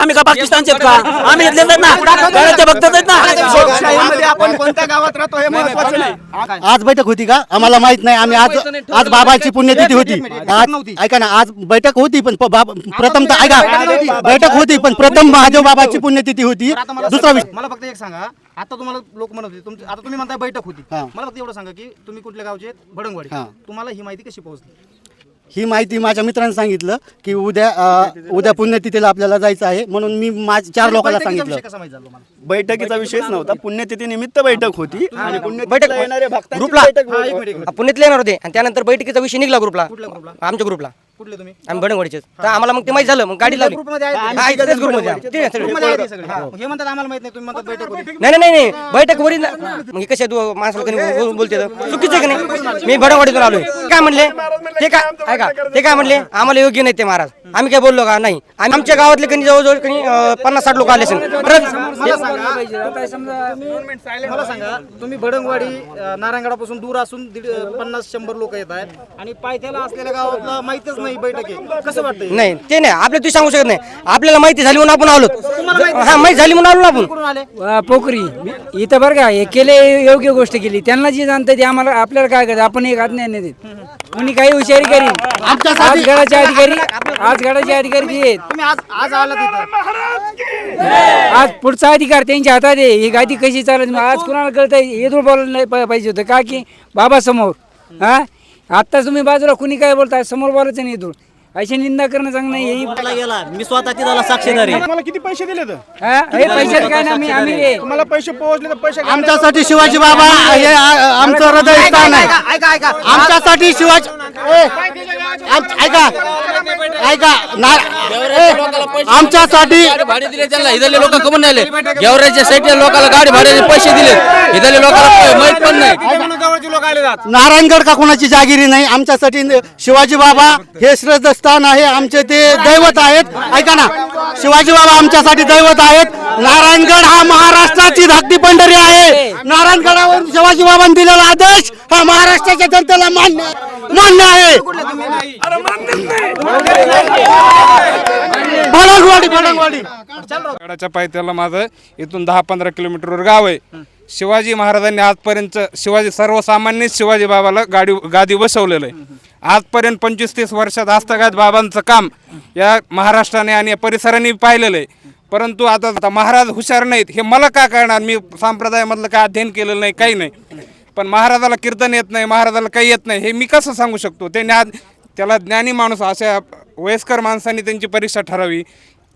आम्ही का पाकिस्तानचे आहेत का आम्ही इथलेच आहेत ना? कराडचे भक्तच आहेत ना? लोकशाहीमध्ये आपण कोणत्या गावात राहतो हे महत्वाचं नाही आज बैठक होती का? आम्हाला माहीत नाही. आम्ही आज आज बाबाची पुण्यतिथी होती. आज ऐका ना आज बैठक होती पण प- बाबा प्रथमतः ऐका. बैठक होती पण प्रथम महादेव बाबाची पुण्यतिथी होती. तर आता मला दुसरा विषय मला फक्त एक सांगा. आता तुम्हाला लोक म्हणत होते तुमची आता तुम्ही म्हणताय बैठक होती. हा. मला फक्त एवढं सांगा की तुम्ही कुठल्या गावचे आहेत? भडंगवाडी हा. तुम्हाला ही माहिती कशी पोहोचली? ही माहिती माझ्या मित्रांनी सांगितलं की उद्या अं, उद्या पुण्यतिथीला आपल्याला जायचं आहे. म्हणून मी माझ्या चार लोकांना सांगितलं. बैठकीचा विषयच नव्हता. पुण्यतिथी निमित्त बैठक होती आणि बैठक पुण्यतिथीला येणाऱ्या भक्तांची ग्रुपला. बैठक. पुण्यातले येणार होते. आणि त्यानंतर बैठकीचा विषय निघला ग्रुपला. आमच्या ग्रुपला. कुठले तुम्ही? आम्ही भडंगवाडीचे तर आम्हाला मग ते माहिती झालं. मग गाडी लावली. ग्रुपमध्ये आहेत? हा, इथेच ग्रुपमध्ये आहे. ते सगळे. ग्रुपमध्ये आहेत ते सगळे. हे म्हणतात आम्हाला माहीत नाही. तुम्ही म्हणतात बैठक होती. नाही नाही नाही. नाही बैठक वरी मग हे कसे तू माणसाला कधी बोलते? चुकीचं आहे की नाही? मी भडंगवाडीतून आलोय. काय म्हणले? ते काय ऐका ते काय म्हणले? आम्हाला योग्य नाही ते महाराज. आम्ही काय बोललो का? नाही. आम्ही आमच्या गावातले कधी जवळजवळ कधी अं, पन्नास साठ लोक आले असेल. मला सांगा मला सांगा तुम्ही भडंगवाडी अं, नारायणगडापासून दूर असून दीड अं, पन्नास शंभर लोक येत आहेत आणि पायथ्याला असलेल्या गावातला माहितच नाही बैठक आहे. कसं वाटतंय? नाही ते नाही. आपल्या तुम्ही सांगू शकत नाही. आपल्याला माहिती झाली म्हणून आपण आलो हा माहिती झाली म्हणून आलो ना आपण. कुठून आले? वा, पोखरी. इथं बरं का हे केले योग्य गोष्ट केली. त्यांना जी जाणतं ते आम्हाला आपल्याला काय करायचं? आपण एक आज्ञा नाही देत. कोणी काही हुशारी करी? आज गडाचे अधिकारी आज गडाचे अधिकारी जे आहेत. तुम्ही आज आज आला तिथं. आज पुढचा अधिकार त्यांच्या हातात आहे. ही गादी कशी चालत आज कुणाला कळत येदूळ बोलायला नाही पा- पाहिजे होतं. का की बाबा समोर हा? आत्ता तुम्ही बाजूला कुणी काय बोलताय? समोर बोलायचं नाही येदूळ अशी निंदा करणं चांगलं नाही ही गेला. मी स्वतः तिथाला साक्षीदार. आहे मला किती पैसे दिले तर? हा? हे पैशात काय ना आम्ही आम्ही हे- तुम्हाला पैसे पोहोचले तर पैसे आमच्यासाठी शिवाजी बाबा हे आ- आमचं हृदय स्थान आहे. ऐका ऐका आमच्यासाठी शिवाजी ए, ऐका ऐका आमच्यासाठी भाडे दिले त्यांना इथले लोक कमून आले गेवराच्या साईडच्या लोकांना गाडी भाड्याचे पैसे दिले. इथले लोकांना माहीत पण नाही. नारायणगड का कोणाची जागिरी नाही? आमच्यासाठी शिवाजी बाबा हे श्रद्धास्थान आहे आमचे ते दैवत आहेत. ऐका ना शिवाजी बाबा आमच्यासाठी दैवत आहेत. नारायणगड हा महाराष्ट्राची धाकटी पंढरी आहे. नारायणगडावर शिवाजी बाबांनी दिलेला आदेश हा महाराष्ट्राच्या जनतेला मान्य मान्य आहे. भडंगवाडी भडंगवाडी गडाच्या पायथ्याला माझं इथून दहा पंधरा किलोमीटरवर गाव आहे. शिवाजी महाराजांनी आजपर्यंत शिवाजी सर्वसामान्य शिवाजी बाबाला गाडी गादी बसवलेलं आहे. आजपर्यंत पंचवीस तीस वर्षात हस्तगत बाबांचं काम या महाराष्ट्राने आणि या परिसराने पाहिलेलं आहे. परंतु आता आता महाराज हुशार नाहीत. हे मला का करणार मी संप्रदायामधलं काय अध्ययन केलेलं नाही काही नाही. पण महाराजाला कीर्तन येत नाही महाराजाला काही येत नाही हे मी कसं सांगू शकतो? ते ज्ञा त्याला ज्ञानी माणूस अशा वयस्कर माणसांनी त्यांची परीक्षा ठरावी.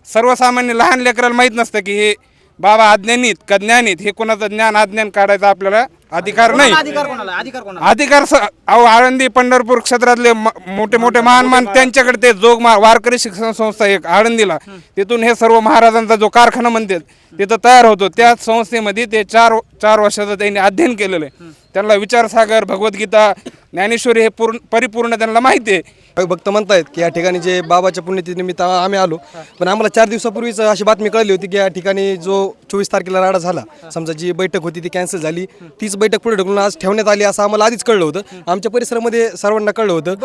सर्वसामान्य लहान लेकराला माहीत नसतं की हे बाबा अज्ञानीत का ज्ञानीत? हे कोणाचं ज्ञान अज्ञान काढायचं आपल्याला अधिकार नाही. अधिकार कोणाला? अधिकार कोणाला? अधिकार स- अहो आळंदी पंढरपूर क्षेत्रातले म- मोठे मोठे महान मान त्यांच्याकडे ते जोग मा- वारकरी शिक्षण संस्था एक आळंदीला. तिथून हे सर्व महाराजांचा जो कारखाना म्हणतात तिथं तयार होतो. त्या संस्थेमध्ये ते चार चार वर्षाचं त्यांनी अध्ययन केलेलं आहे. त्यांना विचारसागर भगवद्गीता ज्ञानेश्वरी हे पूर्ण परिपूर्ण त्यांना माहिती आहे. भक्त म्हणतायत की या ठिकाणी जे बाबाच्या पुण्यतिथी निमित्त आम्ही आलो. पण आम्हाला चार दिवसापूर्वीच अशी बातमी कळली होती की या ठिकाणी जो चोवीस तारखेला राडा झाला. समजा जी बैठक होती ती कॅन्सल झाली. तीच बैठक पुढे ढकलून आज ठेवण्यात आली असं आम्हाला आधीच कळलं होतं. आमच्या परिसरामध्ये सर्वांना कळलं होतं.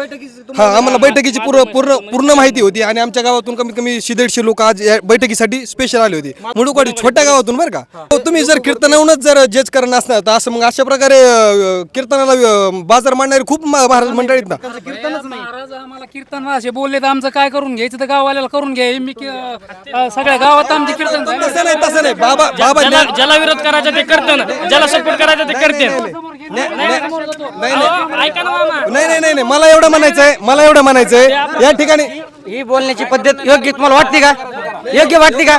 हा आम्हाला बैठकीची पूर्ण पूर्ण पूर्ण माहिती होती आणि आमच्या गावातून कमीत कमी शे दीडशे लोक आज या बैठकीसाठी स्पेशल आले होते. मुडुकवाडी छोट्या गावातून बरं का? हो, तुम्ही जर कीर्तनाहूनच जर जज करणार असणार तर असं मग अशा प्रकारे कीर्तनाला बाजार मांडणारे खूप महाराज मंडळी आहेत ना. महाराज आम्हाला कीर्तन असे बोलले तर आमचं काय करून घ्यायचं? तर गाववाल्याला करून घ्या. मी सगळ्या गावात आमचे कीर्तन. तसं नाही तसं नाही. बाबा बाबा ज्याला ज्याला विरोध करायचा ते करते ज्याला सपोर्ट करायचा ते करते ऐका ना मामा. नाही नाही नाही नाही. मला एवढं म्हणायचं आहे मला एवढं म्हणायचं आहे या ठिकाणी ही बोलण्याची पद्धत योग्य तुम्हाला वाटते का? योग्य वाटते का?